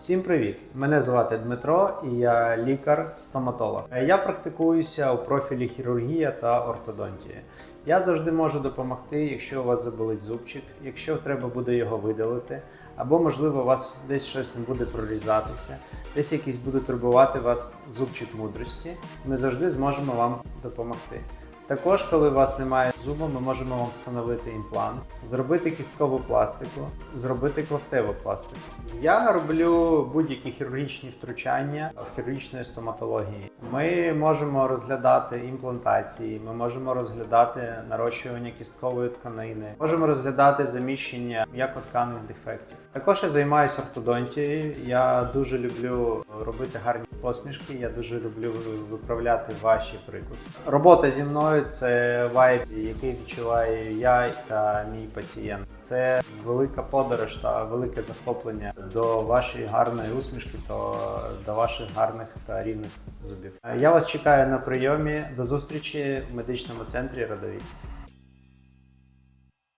Всім привіт! Мене звати Дмитро і я лікар-стоматолог. Я практикуюся у профілі хірургія та ортодонтія. Я завжди можу допомогти, якщо у вас заболить зубчик, якщо треба буде його видалити, або можливо у вас десь щось не буде прорізатися, десь якийсь буде турбувати вас зубчик мудрості. Ми завжди зможемо вам допомогти. Також, коли у вас немає зуба, ми можемо вам встановити імплант, зробити кісткову пластику, зробити клаптеву пластику. Я роблю будь-які хірургічні втручання в хірургічної стоматології. Ми можемо розглядати імплантації, ми можемо розглядати нарощування кісткової тканини, можемо розглядати заміщення м'якотканих дефектів. Також я займаюся ортодонтією. Я дуже люблю робити гарні посмішки. Я дуже люблю виправляти ваші прикуси. Робота зі мною це вайб, який відчуваю я та мій пацієнт. Це велика подорож та велике захоплення до вашої гарної усмішки, то до ваших гарних та рівних зубів. Я вас чекаю на прийомі. До зустрічі в медичному центрі Родовій.